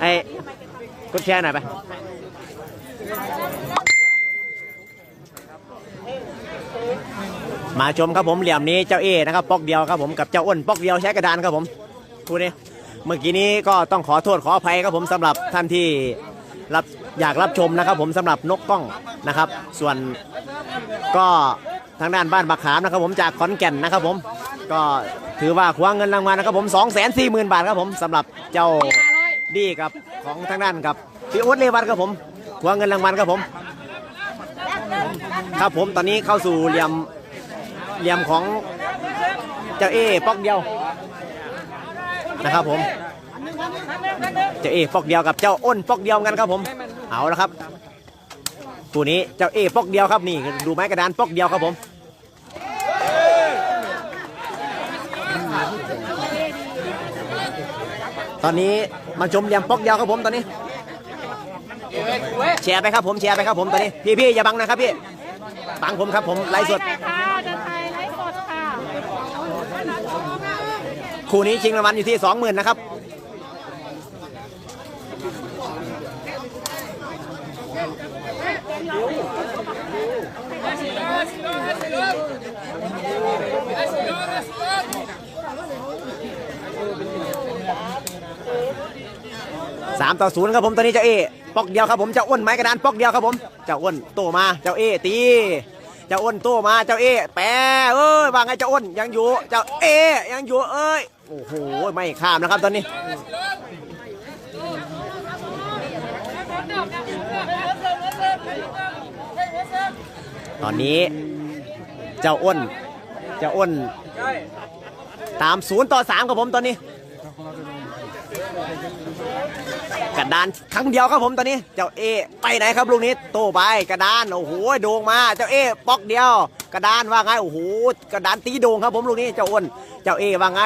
ไอ้กดแชร์หน่อยไปมาชมครับผมเหลี่ยมนี้เจ้าเอนะครับปอกเดียวครับผมกับเจ้าอ้นปอกเดียวใช้กระดานครับผมคู่นี้เมื่อกี้นี้ก็ต้องขอโทษขออภัยครับผมสำหรับท่านที่รับอยากรับชมนะครับ ผมสำหรับนกกล้องนะครับ ส่วนก็ทางด้านบ้านบักขามนะครับ ผมจากขอนแก่นนะครับผม ก็ถือว่าคว้าเงินรางวัลนะครับผม2 4 0 0 0 0 บาทครับผมสำหรับเจ้าดีกับของทางด้านกับพี่อุ๊ดเลวัตครับผมคว้าเงินรางวัลครับผม ครับผมตอนนี้เข้าสู่เหลี่ยมเหลี่ยมของเจ้าเอปอกเดียวนะครับผมเจ้าเอปอกเดียวกับเจ้าอ้นปอกเดียวกันครับผมเอาละครับตัวนี้เจ้าเอปอกเดียวครับนี่ดูไม้กระดานปอกเดียวครับผม ตอนนี้มาชมเหลี่ยมปอกเดียวครับผมตอนนี้ แชร์ไปครับผมแชร์ไปครับผมตอนนี้ พี่พี่อย่าบังนะครับพี่บังผมครับผมไลฟ์สด ค่ะเดินไทยไลฟ์สดค่ะ คู่นี้ชิงรางวัลอยู่ที่ 20,000นะครับ สามต่อศูนย์ครับผมตอนนี้เจ้าเอปอกเดียวครับผมเจ้าอ้วนไม้กระดานปอกเดียวครับผมเจ้าอ้วนโตมาเจ้าเอตีเจ้าอ้วนโตมาเจ้าเอแปรเอ้ยว่าไงเจ้าอ้วนยังอยู่เจ้าเอยังอยู่เอ้ยโอ้โหไม่ข้ามนะครับตอนนี้ตอนนี้เจ้าอ้นเจ้าอ้นตามศูนย์ต่อสามครับผมตอนนี้ ระดานครั้งเดียวครับผมตอนนี้เจ้าเอไปไหนครับลูกนี้โตไปกระดานโอ้โหโด่งมาเจ้าเอปอกเดียว กระดานว่าไงโอ้โหกระดานตีโด่งครับผมลูกนี้เจ้าอ้นเจ้าเอว่าไง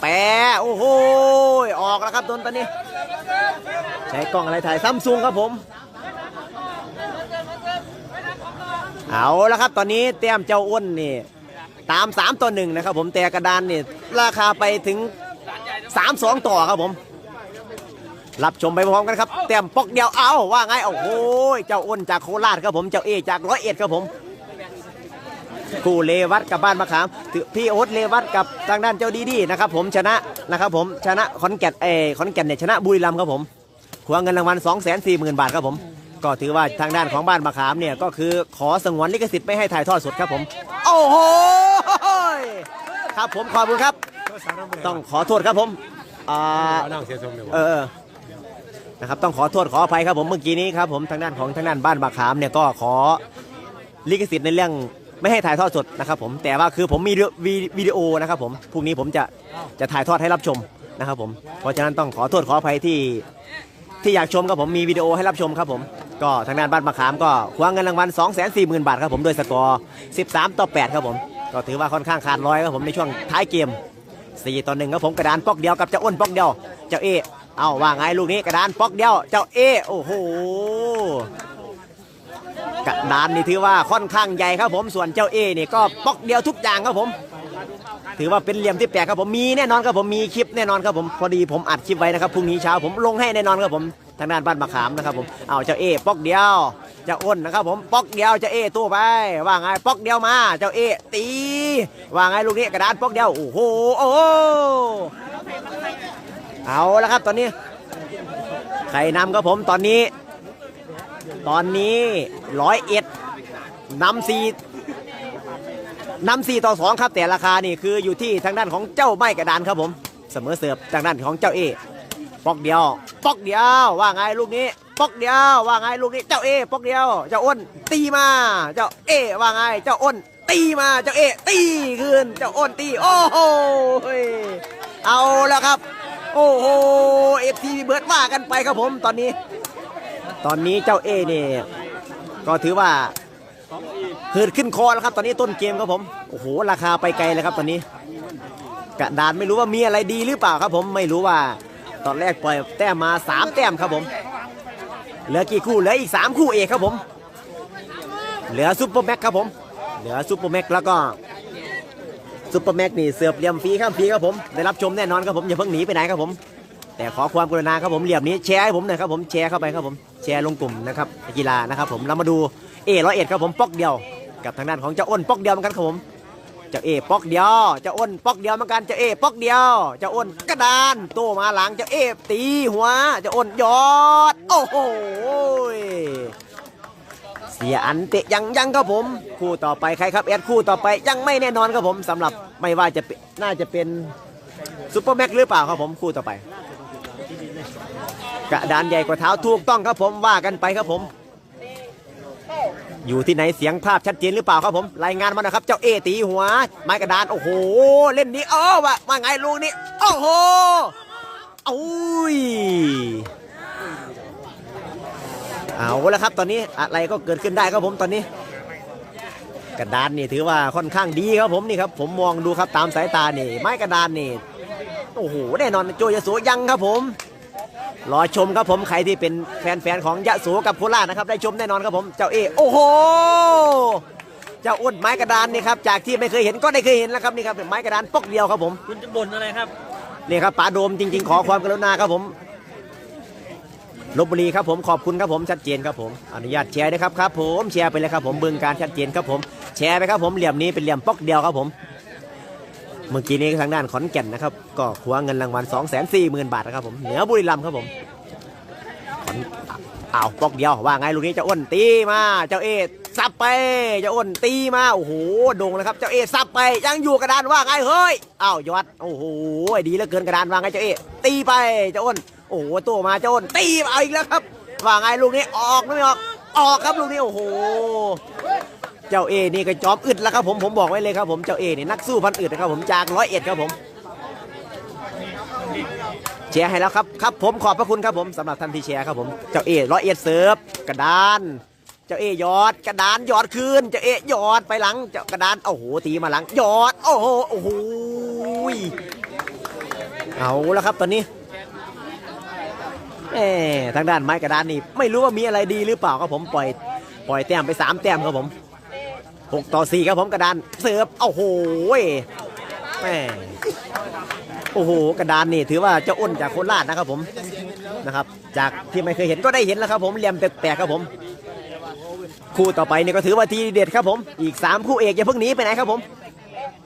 แปะโอ้โหออกแล้วครับตอนตอนนี้ ใช้กล้องอะไรถ่ายซัมซุงครับผม เอาและครับตอนนี้เตรียมเจ้าอ้นนี่ตาม 3 ต่อหนึ่งนะครับผมแต่กระดานนี่ราคาไปถึง 3 2 ต่อครับผม รับชมไปพร้อมกันครับเตรียมปอกเดียวเอาว่าไงโอ้โหเจ้าอ้นจากโคราชครับผมเจ้าเอจากร้อยเอ็ดครับผมคู่เลวัตกับบ้านมะขามถือพี่โอ๊ตเลวัตกับทางด้านเจ้าดีดีนะครับผมชนะนะครับผมชนะขอนแก่นเออขอนแก่นเนี่ยชนะบุรีรัมย์ครับผมคว้าเงินรางวัล2 4 0 0 0 0 บาทครับผม ก็ถือว่าทางด้านของบ้านมะขามเนี่ยก็คือขอสงวนลิขสิทธิ์ไม่ให้ถ่ายทอดสดครับผม โอ้โหครับผมขอบคุณครับ ต้องขอโทษครับผมอ่านั่งเสียทรงเลยวะเออ นะครับต้องขอโทษขออภัยครับผมเมื่อกี้นี้ครับผมทางด้านของทางด้านบ้านบาขามเนี่ยก็ขอลิขสิทธิ์ในเรื่องไม่ให้ถ่ายทอดสดนะครับผมแต่ว่าคือผมมีวีวิดีโอนะครับผมพรุ่งนี้ผมจะจะถ่ายทอดให้รับชมนะครับผมเพราะฉะนั้นต้องขอโทษขออภัยที่ที่อยากชมครับผมมีวิดีโอให้รับชมครับผมก็ทางด้านบ้านบาขามก็คว้าเงินรางวัล 2 4 0 0 0 0 บาทครับผมโดยสกอร์ 13 ต่อ 8 ครับผม ก็ถือว่าค่อนข้างขาดร้อยครับผมในช่วงท้ายเกมสี่ต่อหนึ่งครับผมกระดานปอกเดียวกับเจ้าอ้นปอกเดียว เจ้าเอ เอาว่าไงลูกนี้กระดานปอกเดียวเจ้าเอโอ้โหกระดานนี่ถือว่าค่อนข้างใหญ่ครับผมส่วนเจ้าเอนี่ก็ปอกเดียวทุกอย่างครับผม ถือว่าเป็นเหลี่ยมที่แปลกครับผมมีแน่นอนครับผมมีคลิปแน่นอนครับผมพอดีผมอัดคลิปไว้นะครับพรุ่งนี้เช้าผมลงให้แน่นอนครับผมทางด้านบ้านมะขามนะครับผมเอาเจ้าเอปอกเดียวเจ้าอ้นนะครับผมปอกเดียวเจ้าเอตู้ไปว่าไงปอกเดียวมาเจ้าเอตีว่าไงลูกนี้กระดานปอกเดียวโอ้โหโอ้โห เอาแล้วครับตอนนี้ ใครนำครับผมตอนนี้ ตอนนี้ร้อยเอ็ดนำสี่นำ4ต่อ2ครับ แต่ราคานี่คืออยู่ที่ทางด้านของเจ้าไม้กระดานครับผม เสมอเสิร์ฟทางด้านของเจ้าเอปอกเดียว ปอกเดียวว่าไงลูกนี้ ปอกเดียวว่าไงลูกนี้ เจ้าเอปอกเดียว เจ้าอ้นตีมา เจ้าเอว่าไง เจ้าอ้นตีมาเจ้าเอตีขึ้นเจ้าอ้นตีโอ้โหเอาแล้วครับ โอ้โหเอฟทีเบิร์ดว่ากันไปครับผมตอนนี้ ตอนนี้เจ้าเอเนี่ยก็ถือว่าหืดขึ้นคอแล้วครับ ตอนนี้ต้นเกมครับผมโอ้โหราคาไปไกลเลยครับตอนนี้ กระดานไม่รู้ว่ามีอะไรดีหรือเปล่าครับผมไม่รู้ว่าตอนแรกปล่อยแต้มมา 3 แต้มครับผม เหลือกี่คู่เหลืออีก 3 คู่เอกครับผม เหลือซุปเปอร์แม็กครับผม เหลือซุปเปอร์แม็กแล้วก็ ซุปเปอร์แม็กนี่เสิร์ฟเหลี่ยมฟรีครับฟรีครับผมได้รับชมแน่นอนครับผมอย่าเพิ่งหนีไปไหนครับผม แต่ขอความกรุณาครับผมเหลี่ยมนี้แชร์ให้ผมหน่อยครับผมแชร์เข้าไปครับผมแชร์ลงกลุ่มนะครับกีฬานะครับผมเรามาดูเอร้อยเอ็ดครับผมป๊อกเดียว กับทางด้านของเจ้าอ้นป๊อกเดียวเหมือนกันครับผมเจ้าเอป๊อกเดียวเจ้าอ้นป๊อกเดียวเหมือนกันเจ้าเอป๊อกเดียวเจ้าอ้นกระดานโตมาหลังเจ้าเอตีหัวเจ้าอ้นยอดโอ้โห เสียอันเตะยังยังครับผม คู่ต่อไปใครครับแอดคู่ต่อไปยังไม่แน่นอนครับผมสำหรับไม่ว่าจะเป็นน่าจะเป็นซุปเปอร์แม็กหรือเปล่าครับผมคู่ต่อไป กระดานใหญ่กว่าเท้าถูกต้องครับผมว่ากันไปครับผม อยู่ที่ไหนเสียงภาพชัดเจนหรือเปล่าครับผม รายงานมานะครับ เจ้าเอตีหัว ไม้กระดานโอ้โห เล่นนี้เออว่าว่าไงลูกนี้โอ้โหอุ้ย เอาแล้วครับตอนนี้อะไรก็เกิดขึ้นได้ครับผมตอนนี้ กระดานนี่ถือว่าค่อนข้างดีครับผมนี่ครับผมมองดูครับตามสายตานี่ ไม้กระดานนี่โอ้โหแน่นอนโจยโสยังครับผมรอชมครับผมใครที่เป็นแฟนๆของยะโสกับโคราชนะครับ ได้ชมแน่นอนครับผมเจ้าเอโอ้โหเจ้าอ้วนไม้กระดานนี่ครับจากที่ไม่เคยเห็นก็ได้เคยเห็นแล้วครับนี่ครับไม้กระดานปกเดียวครับผมคุณจะบ่นอะไรครับนี่ครับป๋าโดมจริง ๆ ขอความกรุณาครับผม ลบบุรีครับผมขอบคุณครับผมชัดเจนครับผมอนุญาตแชร์นะครับครับผมแชร์ไปเลยครับผมบึงการชัดเจนครับผมแชร์ไปครับผมเหลี่ยมนี้เป็นเหลี่ยมปอกเดียวครับผมเมื่อกี้นี้ทางด้านขอนแก่นนะครับก็คว้าเงินรางวัล2 4 0 0 0 0 บาทนะครับผมเหนือบุรีรัมย์ครับผมขอนอ้าวปอกเดียวว่าไงลูกนี้จ้าอ้นตีมาเจ้าเอซับไปเจ้าอ้นตีมาโอ้โหโด่งเลยครับเจ้าเอซับไปยังอยู่กระดานว่าไงเฮ้ยอ้าวยอดโอ้โหดีเหลือเกินกระดานว่าไงเจ้าเอตีไปเจ้าอ้น โอ้โหตัวมาเจ้าอ้นตีมาเอาอีกแล้วครับว่าไงลูกนี้ออกไม่ออกออกครับลูกนี้โอ้โห เจ้าเอนี่ก็จอมอึดแล้วครับผมผมบอกไว้เลยครับผมเจ้าเอนี่นักสู้พันอึดนะครับผมจากร้อยเอ็ดครับผมแชร์ให้แล้วครับครับผมขอบพระคุณครับผมสำหรับท่านที่แชร์ครับผมเจ้าเอร้อยเอ็ดเซิร์ฟกระดานเจ้าเอยอดกระดานยอดคืนเจ้าเอยอดไปหลังเจ้ากระดานโอ้โหตีมาหลังยอดโอ้โหโอ้โหเอาแล้วครับตอนนี้ เอ๊ทางด้านไม้กระดานนี่ไม่รู้ว่ามีอะไรดีหรือเปล่าครับผมปล่อยปล่อยแต้มไปสามแต้มครับผมหกต่อสี่ครับผมกระดานเสิร์ฟโอ้โหแม่โอ้โหกระดานนี่ถือว่าเจ้าอ้นจากโคราชนะครับผมนะครับ จากที่ไม่เคยเห็นก็ได้เห็นแล้วครับผมเหลี่ยมแปลกๆครับผมคู่ต่อไปนี่ก็ถือว่าทีเด็ดครับผมอีก 3 คู่เอกอย่าเพิ่งหนีไปไหนครับผม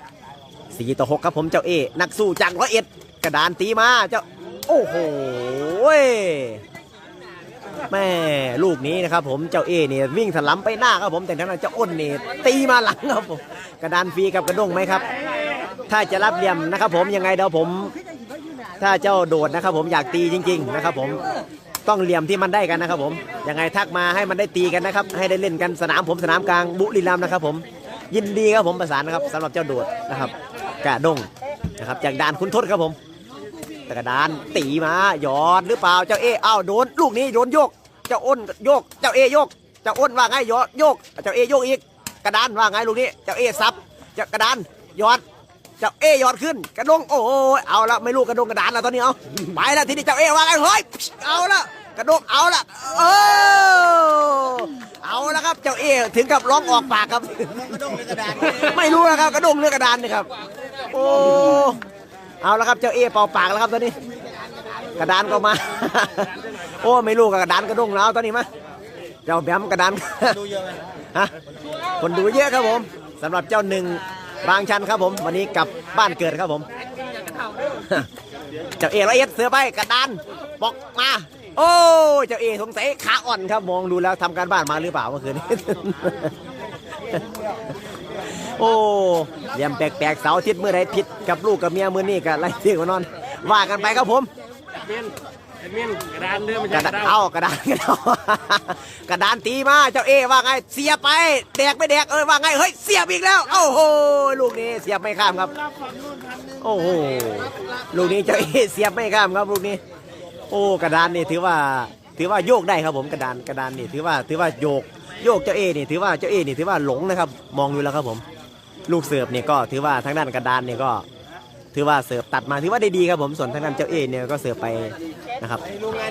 4ต่อ6ครับผมเจ้าเอนักสู้จากร้อยเอ็ดกระดานตีมาเจ้า โอ้โหแม่ลูกนี้นะครับผมเจ้าเอเนี่ยวิ่งถลำไปหน้าครับผมแต่ทางนั้นเจ้าอ้นเนี่ยตีมาหลังครับผมกระดานฟรีกับกระด้งไหมครับ ถ้าจะรับเหลี่ยมนะครับผมยังไงเดี๋ยวผม ถ้าเจ้าโดดนะครับ ผมอยากตีจริง ๆ นะครับ ผมต้องเหลี่ยมที่มันได้กันนะครับ ผมยังไงทักมาให้มันได้ตีกันนะครับ ให้ได้เล่นกันสนามผมสนามกลางบุรีรัมย์นะครับ ผมยินดีครับผมประสานนะครับสำหรับเจ้าโดดนะครับกระด้งนะครับจากด่านคุณทศครับผม ต่กระดาน ตีมาหยอดหรือเปล่าเจ้าเออ้าวโดนลูกนี้โดนโยก เจ้าอ้นโยก เจ้าเอโยก เจ้าอ้นว่าไงโยกโยก เจ้าเอโยกอีก กระดานว่าไงลูกนี้ เจ้าเอซับ เจ้ากระดานหยอด เจ้าเอยอดขึ้น กระดงโอ้ยเอาละไม่รู้กระดงกระดานแล้วตอนนี้เอาไปแล้วทีนี้เจ้าเอว่าไงเฮ้ยเอาละกระดงเอาละเออเอาละครับเจ้าเอถึงกับร้องออกปากครับไม่รู้นะครับกระดงเรือกระดานนี่ครับ โอ้ เอาละครับเจ้าเอเป่าปากแล้วครับตอนนี้ กระดานก็มา โอ้ไม่รู้กับกระดานกระด้งแล้วตอนนี้มาเจ้าแบมกระดานฮะคนดูเยอะครับผมสำหรับเจ้าหนึ่งบางชันครับผม วันนี้กลับบ้านเกิดครับผมเจ้าเอร้อยเอ็ดเสือไปกระดานบอกมาโอ้เจ้าเอสงสัยขาอ่อนครับมองดูแล้วทำการบ้านมาหรือเปล่าเมื่อคืนนี้ โอ้เหลี่ยมแปลกๆเสาร์อาทิตย์เมื่อไรผิดกับลูกกับเมียมือนี่กับไรเที่ยงนอน ว่ากันไปครับผม เมนแอดมินกระดานเรือมันกจะระกดาระนดาเอากระดานกระดานกระดานตีมาเจ้าเอว่าไงเสียบไปแดกไม่แดกเออว่าไงเฮ้ยเสียบอีกแล้วโอ้โหลูกนี้เสียบไม่ข้ามครับ โอ้โหลูกนี้เจ้าเอเสียบไม่ข้ามครับลูกนี้ โอ้กระดานนี่ถือว่าถือว่าโยกได้ครับผมกระดานกระดานนี่ถือว่าถือว่าโยกโยกเจ้าเอนี่ถือว่าเจ้าเอนี่ถือว่าหลงนะครับ มองอยู่แล้วครับผม ลูกเสิร์ฟเนี่ยก็ถือว่าทางด้านกระดานเนี่ยก็ ถือว่าเสิร์ฟตัดมาถือว่าได้ดีครับผมส่วนทางด้านเจ้าเอเนี่ยก็เสิร์ฟไปนะครับ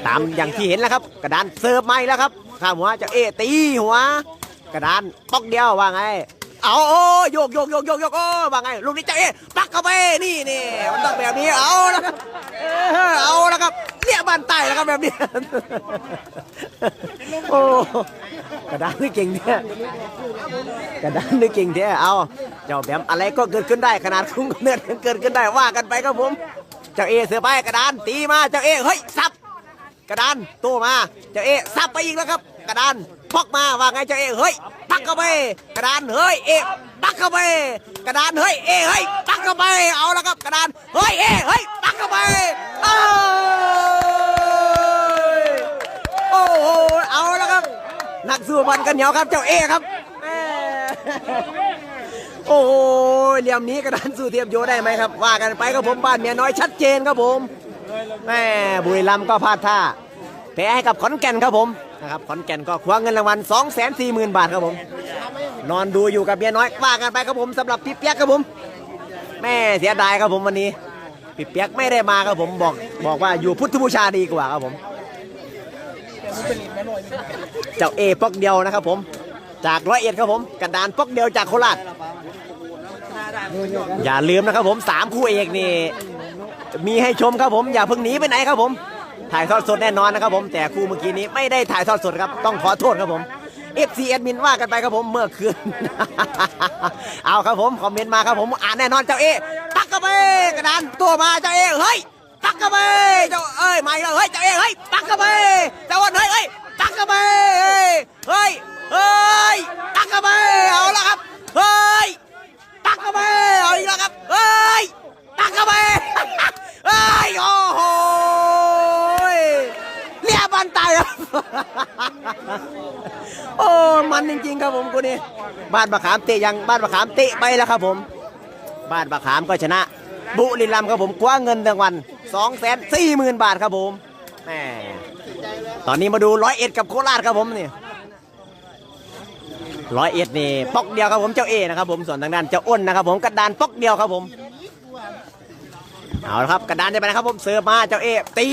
ตามอย่างที่เห็นแล้วครับ กระดานเสิร์ฟใหม่แล้วครับข้ามหัวเจ้าเอตีหัว กระดานป๊อกเดียวว่าไง เอาโอ้โยกโยกโยกโยกโยกโอ้ว่าไงลูกนี้เจ้าเอ๊ะปักเข้าไปนี่นี่มันต้องแบบนี้เอาแล้วครับเอาแล้วครับเลี้ยบันไตแล้วครับแบบนี้โอ้กระดานนี่เก่งเนี่ยกระดานนี่เก่งแท้เอาเจ้าแบมอะไรก็เกิดขึ้นได้ขนาดคุ้งเนิดยังเกิดขึ้นได้ว่ากันไปครับผม เจ้าเอเสือไปกระดานตีมาเจ้าเอเฮ้ยสับกระดานตู้มาเจ้าเอสับไปอีกแล้วครับ กระดาน พอกมาว่าไงเจ้าเอเฮ้ยปักเข้าไปกระดานเฮ้ยเอปักเข้าไปกระดานเฮ้ยเอเฮ้ยปักเข้าไปเอาแล้วครับกระดานเฮ้ยเอเฮ้ยปักเข้าไปโอ้โหเอาแล้วครับนักสู้บอลกันเหนียวครับเจ้าเอครับโอ้โหเหลี่ยมนี้กระดานสู้เทียบโยได้ไหมครับว่ากันไปครับผมบ้านเมียน้อยชัดเจนครับผมแม่บุรีรัมย์ก็พลาดท่าแพ้ให้กับขอนแก่นครับผม นะครับขอนแก่นก็คว้าเงินรางวัล2 4 0 0 0 0 บาทครับผม นอนดูอยู่กับเมียน้อยว่ากันไปครับผมสำหรับพี่เปียกครับผม แม่เสียดายครับผมวันนี้พี่เปียกไม่ได้มาครับผมบอกบอกว่าอยู่พุทธบูชาดีกว่าครับผม เจ้าเอปอกเดียวนะครับผม จากร้อยเอ็ดครับผมกระดานปอกเดียวจากโคราชอย่าลืมนะครับผมสามคู่เอกนี่มีให้ชมครับผมอย่าเพิ่งหนีไปไหนครับผม ถ่ายทอดสดแน่นอนนะครับผมแต่คู่เมื่อกี้นี้ไม่ได้ถ่ายทอดสดครับต้องขอโทษครับผม FC แอดมินว่ากันไปครับผมเมื่อคืน เอาครับผมคอมเมนต์มาครับผมอ่านแน่นอนเจ้าเอตักเข้าไปกระดานตัวมาเจ้าเอเฮ้ยตักเข้าไปเจ้าเอ้ยมาแล้วเฮ้ยเจ้าเอเฮ้ยตักเข้าไปเจ้าอ้นเฮ้ยเฮ้ยตักเข้าไปเฮ้เฮ้ยเฮ้ยตักเข้าไปเอาละครับเฮ้ยตักเข้าไปเอาอีกแล้วครับเฮ้ยตักเข้าไปเอ้ยโอ้โห เรียบันตายครับ โอ้ มันจริงๆครับผมกูนี่บ้านบะขามเตะยังบ้านบะขามเตะไปแล้วครับผม บ้านบะขามก็ชนะ บุรีรัมย์ครับผมคว้าเงินรางวัล2 4 0 0 0 0บาทครับผมแหมตอนนี้มาดูร้อยเอ็ดกับโคราชครับผมนี่ร้อยเอ็ดนี่ปอกเดียวครับผมเจ้าเอนะครับผมส่วนทางด้านเจ้าอ้นนะครับผมกระดานปอกเดียวครับผม เอาละครับกระดานจะไปนะครับผมเสิร์ฟมาเจ้าเอตี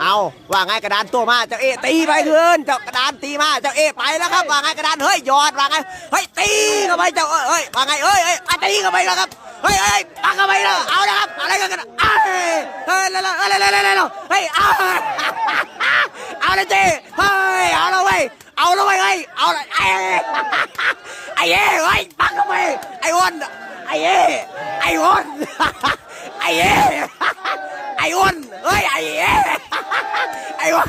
เอาว่าไงกระดานตัวมาเจ้าเอตีไปคืนเจ้ากระดานตีมาเจ้าเอไปแล้วครับว่าไงกระดานเฮ้ยยอดว่าไงเฮ้ยตีเข้าไปเจ้าเอ้ยเฮ้ยว่าไงเอ้ยเอ้ยตีเข้าไปแล้วครับเฮ้ยเฮ้ยปักเข้าไปแล้วเอาละครับอะไรกันกันเอ้ยเฮ้ยเร็วๆเร็วๆเร็วๆเร็วๆเฮ้ยเอาเอาเลยเจ้เฮ้ยเอาละเว้ยเอาละเว้ยเฮ้ยเอาละไอ้ไอ้เฮ้ยปักเข้าไปไอ้อ้วนไอ้เอ้ไอ้อ้วน ไอ้เอ้ไอ้อ้นเฮ้ยไอ้เอ้ไอ้อ้วน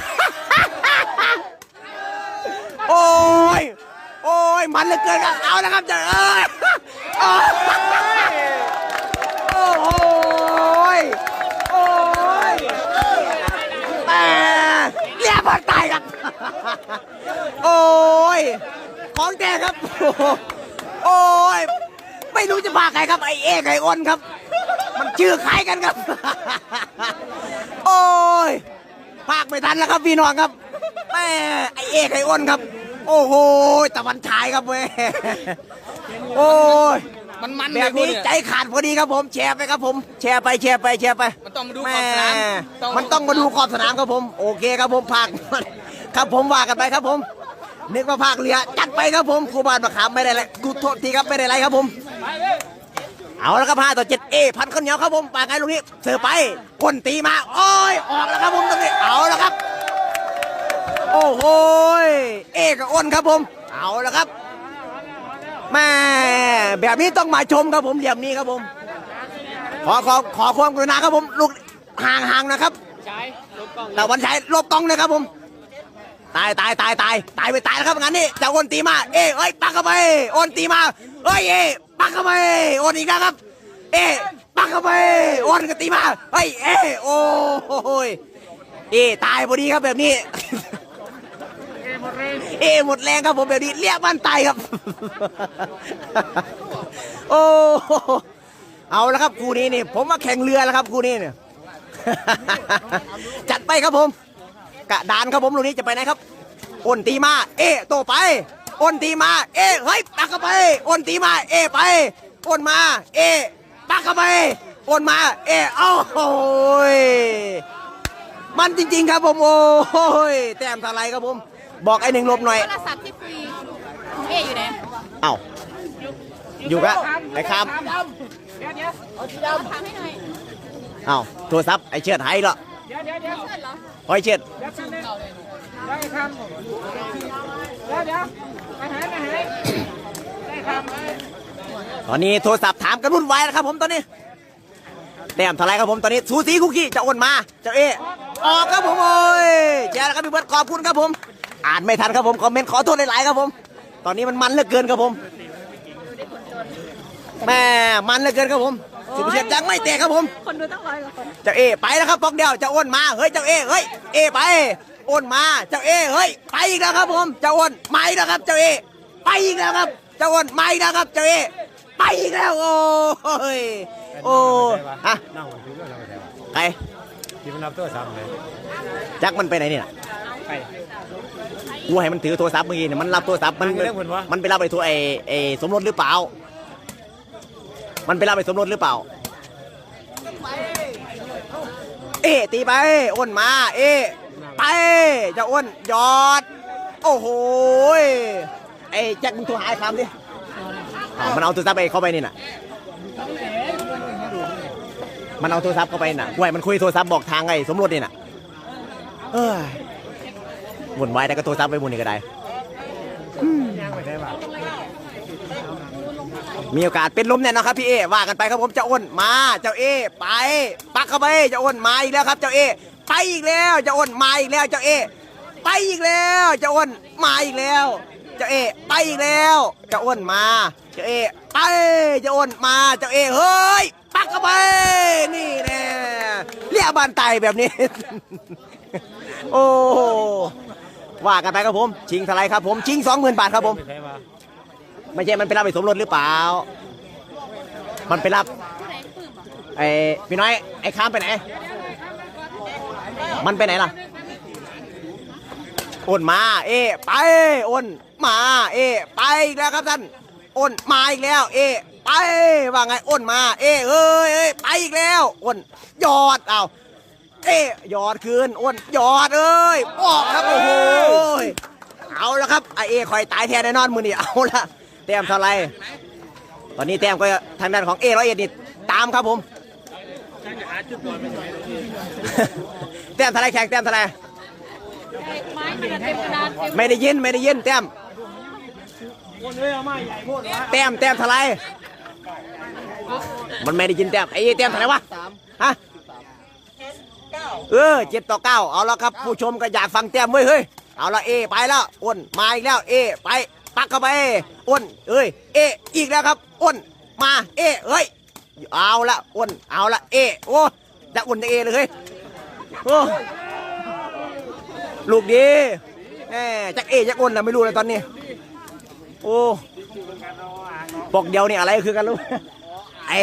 โอ้ยโอ้ยมันเหลือเกินครับเอาละครับเจะเอ้ยโอ้โหยโอ้ยแหม่เรียบร้อยตายครับโอ้ยของแกครับโอ้ยไม่รู้จะพาใครครับไอเอกไออ้นครับ มันชื่อคล้ายกันครับ โอ้ยพากไม่ทันแล้วครับพี่น้องครับแม่ไอเอกไออ้นครับ โอ้โหตะวันฉายครับเว้ยโอ้ยมันมันแบบนี้ใจขาดพอดีครับผมแชร์ไปครับผม แชร์ไปแชร์ไปแชร์ไป มันต้องมาดูขอบสนามแมันต้องมาดูขอบสนามครับผม โอเคครับผมภาคครับผมว่ากันไปครับผมนึกว่าภาคเรือจัดไปครับผมครูบาลมะขามไม่ได้เลยกูโทษทีครับไม่ได้ไรครับผม เอาแล้วครับ5ต่อ7เอพันข้าวเหนียวครับผมปากไงลูกนี้เสือไปก้นตีมาโอ้ยออกแล้วครับผมตรงนี้เอาแล้วครับ โอ้โหยเอกับอ้นครับผม เอาแล้วครับแม่แบบนี้ต้องมาชมครับผมเหลี่ยมนี้ครับผม ขอขอขอความกรุณาครับผมลูกห่างห่างนะครับใช้ลบกล้องแต่วันใชัยลบกล้องเลยครับผม ตายตายตายตายตายไปตายแล้วครับงั้นนี่จะโอนตีมา เอ้ยเอ้ยปักเข้าไปโอนตีมาเอ้ยเอ้ ปักเข้าไปโอนอีกแล้วครับ เอ้ยปักเข้าไปโอนกตีมาเฮ้ยเอ้ยโอ้โหยเอ้ยตายพอดีครับแบบนี้ เอ้ยหมดแรงครับผมแบบนี้เรียกมันตายครับ โอ้เอาแล้วครับคู่นี้นี่ผมว่าแข่งเรือแล้วครับคู่นี้เนี่ยจัดไปครับผม กระดานครับผมลูกนี้จะไปไหนครับอ้นตีมา เอะโตไป อ้นตีมา เอะเฮ้ยปักเข้าไปอ้นตีมา เอะไปอ้นมา เอะปักเข้าไปอ้นมา เอะเอ้าโอ้ยมันจริง ๆ ครับผมโอ้ยแต้มทลายครับผม บอกไอ้หนึ่งหลบหน่อยโทรศัพท์ที่คุยของเออยู่ไหนเอ้าอยู่กะไอ้คเดี๋ยวเดี๋ยวเอาสีดำทำให้หน่อยำอ้าวโทรศัพท์ไอ้เชิดหายเหรอเดี๋ยวเดี๋ยวเดี๋ยวโอ้ยเชิด เดี๋ยวแป๊บนึงเดี๋ยวไอ้คำเดี๋ยวเดี๋ยวมาหายมาหายได้คำ ต อนนี้โทรศัพท์ถามกันวุ่นวายนะครับผมตอนนี้แต้มเท่าไรครับผมตอนนี้สูสีคุกกี้จะโอนมาเจ้าเอออกครับผมโอ้ยแชร์แล้วครับพี่เบิร์ดขอบคุณครับผมอ่านไม่ทันครับผมคอมเมนต์ขอโทษหลายๆครับผม ตอนนี้มันมันเหลือเกินครับผมแม่มันเหลือเกินครับผมสุภาพยังไม่แตกครับผมคนดูตั้งร้อยกว่าคนเจ้าเอไปแล้วครับปอกเดียวเจ้าอ้นมาเฮ้ยเจ้าเอเฮ้ยเอไปอ้นมาเจ้าเอเฮ้ยไปอีกแล้วครับผมเจ้าอ้นมาอีกแล้วครับเจ้าเอไปอีกแล้วครับเจ้าอ้นมาอีกแล้วครับเจ้าเอ ไปอีกแล้วโอ้ยโอ้ฮะนั่งมันคือเรื่องอะไรแต่ว่าใครที่มันรับตัวซ้ำเลยจักมันไปไหนเนี่ยไปกูให้มันถือโทรศัพท์เมื่อกี้เนี่ยมันรับโทรศัพท์มันมันเรื่องเหมือนวะมันไปรับไอ้โทรไอ้ไอ้สมรสหรือเปล่า มันไปรับไอ้สมรสหรือเปล่า เอะตีไปอ้นมา เอะไปเจะอ้นยอด โอ้โหยไอ้แจ็คมึงโทรหาไอ้คำดิ อ้าวมันเอาโทรศัพท์ไปเข้าไปนี่น่ะ มันเอาโทรศัพท์เข้าไปน่ะห่วยมันคุยโทรศัพท์บอกทางไอ้สมรสนี่น่ะเอ้ยวุ่นวายแต่ก็โทรศัพท์ไปบุญนี่ก็ได้ มีโอกาสเป็นลมแน่นอนครับพี่เอว่ากันไปครับผมเจ้าอ้นมาเจ้าเอไป ปักเข้าไปเจ้าอ้นมาอีกแล้วครับ เจ้าเอไปอีกแล้วเจ้าอ้นมาอีกแล้วเจ้าเอไปอีกแล้วเจ้าอ้นมาอีกแล้ว เจ้าเอไปอีกแล้วเจ้าอ้นมา เจ้าเอไปเจ้าอ้นมาเจ้าเอเฮ้ยปักเข้าไปนี่แน่เรียกบานไตแบบนี้ โอ้ว่ากันไปครับผมชิงเท่าไรครับผมชิงสองหมื่นบาทครับผม ไม่ใช่มันไปรับไปสมรสหรือเปล่า มันไปรับไอ้พี่น้อยไอ้ข้ามไปไหน มันไปไหนล่ะโอนมา เอะไปโอน มา เอะไปอีกแล้วครับท่านโอนมาอีกแล้ว เอะไปว่าไงโอนมา เอะเอ้ยเอ้ยไปอีกแล้วโอนยอดเอาเอะยอดคืนโอนยอดเอ้ยออกครับโอ้โหเอาละครับไอเอคอยตายแทนแน่นอนมือนี่เอาละแต้มเท่าไหรตอนนี้แต้มก็ทางด้านของเอร้อยเอ็ดนี่ตามครับผมแต้มเท่าไหรแข่งแต้มเท่าไหรไม้มันเต็มกระดานเต็ม ไม่ได้ยินไม่ได้ยินแต้มแต้มแต้มเท่าไหรมันไม่ได้ยินแต้มไอเอแต้มเท่าไหรวะฮะเออเจ็ดต่อเก้าเอาละครับ ผู้ชมก็อยากฟังแต้มเว้ยเฮ้ยเอาละเอไปแล้วอ้นมาอีกแล้วเอไปปักเข้าไปอ้นเอ้ยเออีกแล้วครับอ้นมาเอเฮ้ยเอาละอ้นเอาละเอโอ้จะอ้นจะเอเลยเฮ้ยโอ้ลูกดีแหมจักเอจักอ้นนะไม่รู้เลยตอนนี้ โอ้บอกเดียวนี่อะไรคือกันรู้ไอ้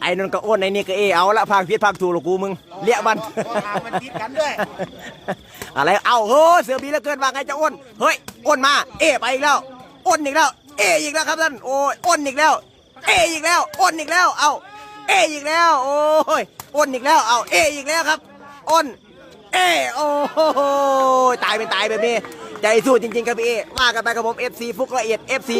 ไอ้นนก็อ้นไอ้นี่ก็เอเอาละพากพิษพากถูกหรอกกูมึงเลี้ยมันมันติดกันด้วยอะไรเอาเฮ้ยเสือบีเหลือเกินว่าไงจะอ้นเฮ้ยอ้นมา เอไปอีกแล้วอ้นอีกแล้ว เออีกแล้วครับท่านโอ้ยอ้นอีกแล้ว เออีกแล้วอ้นอีกแล้ว เอาเออีกแล้ว โอ้ยอ้นอีกแล้วเอาเออีกแล้วครับอ้นเอโอ้โหตายเป็นตายแบบนี้ ใจสู้จริงๆครับพี่เอว่ากันไปครับผม FC ฟุกละเอียด FC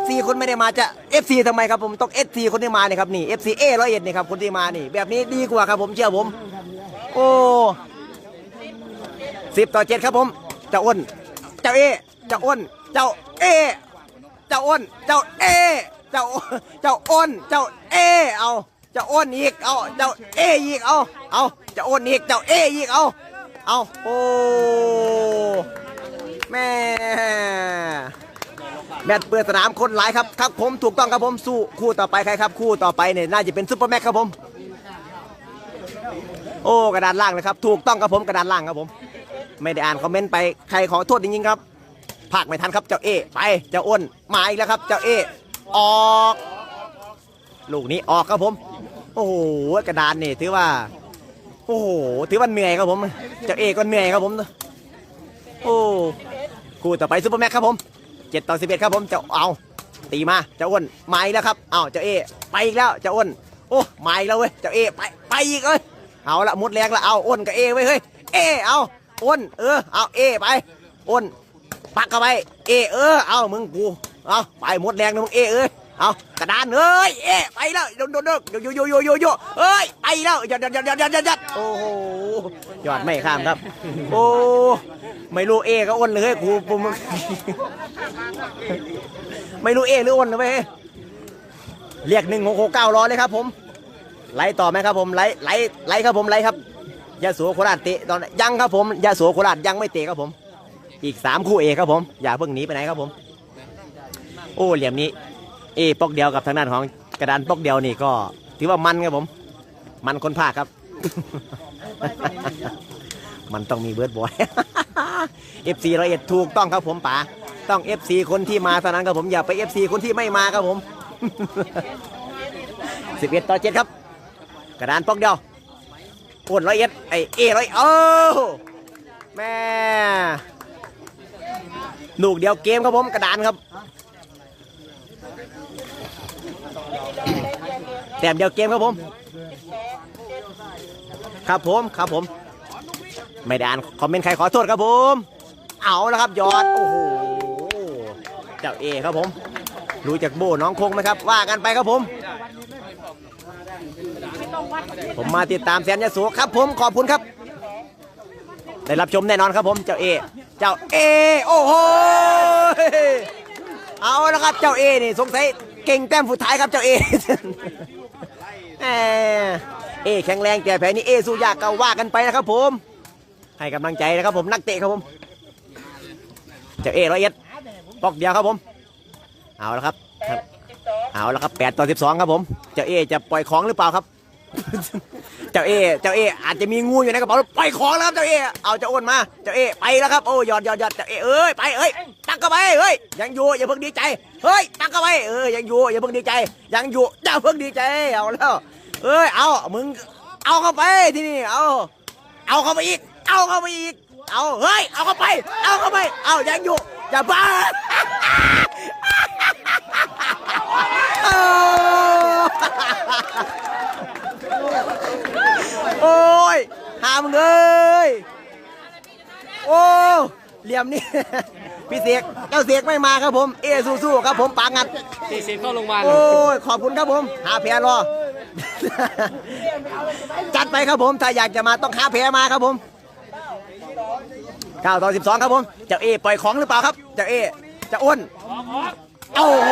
FC คนไม่ได้มาจะ FC ทำไมครับผมต้อง FC คนที่มาเนี่ยครับนี่ FC A ร้อยเอ็ดนี่ครับคนที่มานี่ แบบนี้ดีกว่าครับผมเชื่อผม โอ้สิบต่อเจ็ดครับผม เจ้าอ้น เจ้าเอ เจ้าอ้น เจ้าเอ เจ้าอ้น เจ้าเอ เจ้า เจ้าอ้น เจ้าเอ เอา เจ้าอ้นอีก เอา เจ้าเออีก เอา เอา เจ้าอ้นอีก เจ้าเออีก เอา เอา โอ้ แม่ แมตช์เปิดสนามคนหลายครับครับผมถูกต้องครับผมสู้คู่ต่อไปใครครับ คู่ต่อไปเนี่ยน่าจะเป็นซุปเปอร์แม็กครับผม โอ้กระดานล่างนะครับ ถูกต้องครับผมกระดานล่างครับผม ไม่ได้อ่านคอมเมนต์ไปใครขอโทษจริงๆครับภาคไม่ทันครับเจ้าเอไปเจ้าอ้นมาอีกแล้วครับ เจ้าเอออก ลูกนี้ออกครับผม โอ้โหกระดานนี่ถือว่า โอ้โหถือว่าเหนื่อยครับผม เจ้าเอก็เหนื่อยครับผม โอ้คู่ต่อไปซุปเปอร์แม็กครับผม เจ็ดต่อสิบเอ็ดครับผมเจ้าเอาตีมาเจ้าอ้นมาอีกแล้วครับเอาเจ้าเอไปอีกแล้วเจ้าอ้นโอ้มาอีกแล้วเว้ยเจ้าเอไปไปอีกเอ้ยเอาละมุดแรงละเอาอ้นกับเอไว้เฮ้ยเอเอาอ้นเออเอาเอไปอ้นปักเข้าไปเอเออเอามึงกูเอาไปมุดแรงนะมึงเอเอ้ย เอากระดานเอ้ยเอ๊ะไปแล้วโดนโดนโดนโยโยโยโยโยเอ้ยไปแล้วยัดยัดยัดยัดยัดยัดโอ้โหยอดไม่ข้ามครับ โอ้ไม่รู้เอก็อ้นเลยครูผมไม่รู้เอหรืออ้นนเว้ยเรียกหนึ่งหกหกเก้ารอเลยครับ ผมไล่ต่อไหมครับผมไล่ไล่ไล่ครับผมไล่ครับยาสูโคราชเตะตอนยังครับผมยาสูโคราชยังไม่เตะครับผม อีกสามคู่เอกครับผม อย่าเพิ่งหนีไปไหนครับผม โอ้เหลี่ยมนี้ เอปอกเดียวกับทางด้านของกระดานปอกเดียวนี่ก็ถือว่ามันครับผม มันคนภาคครับ มันต้องมีเบิร์ดบอย FC ร้อยเอ็ดถูกต้องครับผมป๋าต้อง FC คนที่มาเท่านั้นครับผมอย่าไป FC คนที่ไม่มาครับผม11ต่อ7ครับ กระดานปอกเดียวโอนร้อยเอ็ดไอเอร้อยโอ้แม่ลูกเดียวเกมครับผมกระดานครับ แต้มเดียวเกมครับผม ครับผมครับผม ไม่ได้อ่านคอมเมนต์ใครขอโทษครับผม เอาแล้วครับยอดโอ้โหเจ้าเอครับผม รู้จักโบน้องคงไหมครับ ว่ากันไปครับผม ผมมาติดตามแสนยาสูครับผมขอบคุณครับ ได้รับชมแน่นอนครับผม เจ้าเอ เจ้าเอ โอ้โหเอาแล้วครับเจ้าเอนี่สงสัยเก่งแต้มสุดท้ายครับเจ้าเอ แหมเอแข็งแรงแต่แผลนี้เอสู้ยากก็ว่ากันไปนะครับผม ให้กำลังใจนะครับผมนักเตะครับผมเจ้าเอร้อยเอ็ดปอกเดียวครับผม เอาแล้วครับ เอาแล้วครับแปดต่อสิบสองครับผม เจ้าเอจะปล่อยของหรือเปล่าครับ เจ้าเอ เจ้าเออาจจะมีงูอยู่ในกระเป๋าปล่อยของแล้วครับเจ้าเอ เอาเจ้าอ้นมา เจ้าเอไปแล้วครับ โอ้ยอดยอดยอดเจ้าเอเอ้ยไปเอ้ย เข้าไปเฮ้ยยังอยู่อย่าเพิ่งดีใจเฮ้ยตั้งเข้าไปเออยังอยู่อย่าเพิ่งดีใจ ยังอยู่อย่าเพิ่งดีใจเอาแล้วเอ้ยเอามึงเอาเข้าไปที่นี่เอาเอาเข้าไปอีก เอาเข้าไปอีก เอาเฮ้ยเอาเข้าไป เอาเข้าไปเอายังอยู่อย่าบ้าโอ้ยหามึงเอ้ยโอ้ เหลี่ยมนี่ พี่เสกเจ้าเสกไม่มาครับผม เอสู้ๆครับผมปางัด สี่สิบเข้าโรงพยาบาลโอ้ย ขอบคุณครับผม หาแพรรอ จัดไปครับผม ถ้าอยากจะมาต้องหาแพรมาครับผม9ต่อ12 ครับผม เจ้าเอปล่อยของหรือเปล่าครับ เจ้าเอเจะอ้วนโอ้โห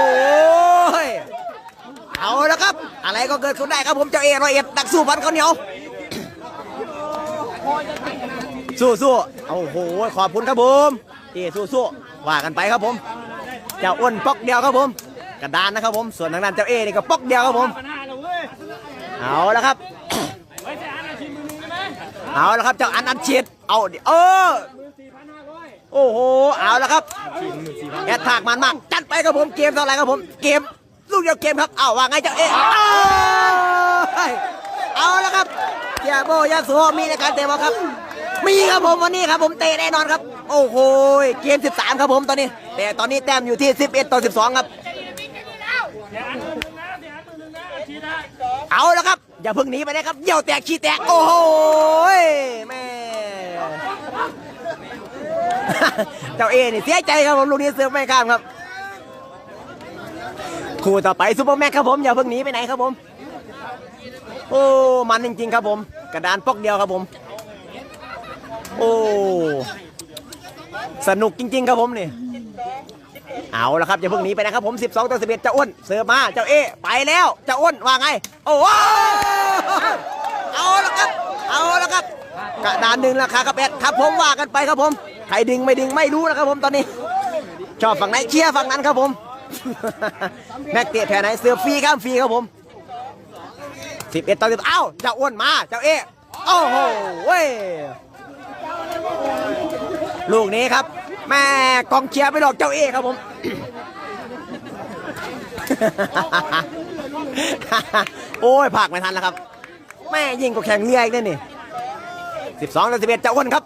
เอาแล้วครับ อะไรก็เกิดขึ้นได้ครับผม เจ้าเอร้อยเอ็ดดักสู้พันข้าวเหนียว สู้สู้ๆโอ้โห ขอบคุณครับผมเอสู้สู้ๆว่ากันไปครับผม เจ้าอ้วนปอกเดียวครับผม กระดานนะครับผม ส่วนทางด้านเจ้าเอนี่ก็ปอกเดียวครับผม เอาล้วครับ เอาล้วครับเจ้าอันอันเฉียดเอาเออโอ้โห เอาล้วครับแอดถากมันมาก จัดไปครับผม เกมเท่าไรครับผม เกมลูกเดียวเกมครับ เอาว่าไงเจ้าเอเอาเอาล้วครับเจ้าโบยาสูมีในการเตะบอลครับ มีครับผมวันนี้ครับผมเตะแน่นอนครับ โอ้โหเกม 13 ครับผมตอนนี้ แต่ตอนนี้แต้มอยู่ที่ 11 ต่อ 12 ครับ เอาแล้วครับ อย่าเพิ่งหนีไปนะครับเยี่ยวแตกขี้แตก โอ้โหแม่เจ้าเอนี่เสียใจครับผมลูกนี้เสือไม่ข้ามครับ คู่ต่อไปซูเปอร์แม็กครับผมอย่าเพิ่งหนีไปไหนครับผม โอ้มันจริงๆครับผม กระดานปอกเดียวครับผม โอ้ สนุกจริง ๆ ครับผมนี่ เอาละครับอย่าเพิ่งหนีไปนะครับผม 12 ต่อ 11เจ้าอ้นเสิร์ฟมาเจ้าเอ ไปแล้วเจ้าอ้นว่าไง โอ้โหเอาละครับ เอาละครับ กระดานหนึ่งราคาครับแอดครับผมว่ากันไปครับผม ใครดึงไม่ดึงไม่รู้นะครับผมตอนนี้ ชอบฝั่งไหนเชียร์ฝั่งนั้นครับผม แม็กเตะแพ้ไหนเสือฟรีครับฟรีครับผม 11 ต่อ10เอ้าเจ้าอ้วนมาเจ้าเอโอ้โหเว้ย ลูกนี้ครับ แม่กองเชียร์ไปหลอกเจ้าเอครับผม โอ้ยผากไม่ทันแล้วครับ แม่ยิงก็แข่งเรืออีกนี่นี่สิบสองต่อสิบเอ็ดเจ้าอ้นครับ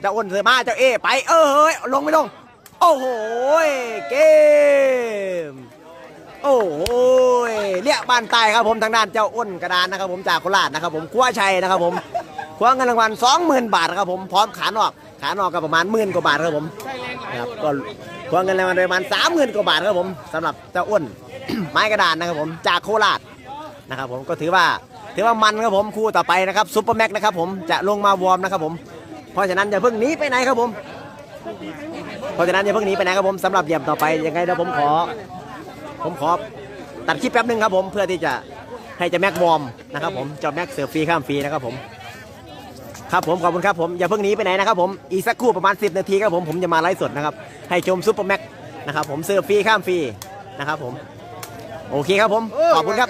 เจ้าอ้นเสือมาเจ้าเอไป เออเฮ้ยลงไม่ลง โอ้โหเกม โอ้โหเรียบ้านใต้ครับผมทางด้านเจ้าอ้นกระดานนะครับผมจากโคราชนะครับผมคว้าชัยนะครับผม คว้าเงินรางวัล20,000 บาทนะครับผมพร้อมขานอกขานอกก็ประมาณหมื่นกว่าบาทครับผมนะครับก็คว้าเงินรางวัลประมาณ30,000กว่าบาทครับผมสำหรับเจ้าอ้วนไม้กระดานนะครับผมจากโคราชนะครับผมก็ถือว่าถือว่ามันครับผมคู่ต่อไปนะครับซุปเปอร์แม็กนะครับผมจะลงมาวอร์มนะครับผมเพราะฉะนั้นอย่าเพิ่งหนีไปไหนครับผมเพราะฉะนั้นอย่าเพิ่งหนีไปไหนครับผมสำหรับเหยี่ยมต่อไปยังไงเดี๋ยวผมขอ ผมขอตัดคลิปแป๊บนึงครับผมเพื่อที่จะให้จะแม็กวอร์มนะครับผมจะแม็กเสือฟรีข้ามฟรีนะครับผม ครับผมขอบคุณครับผมอย่าเพิ่งหนีไปไหนนะครับผมอีกสักครู่ประมาณ 10 นาทีครับผมผมจะมาไลฟ์สดนะครับให้ชมซุปเปอร์แม็กนะครับผมเสือฟรีข้ามฟรีนะครับผมโอเคครับผมขอบคุณครับ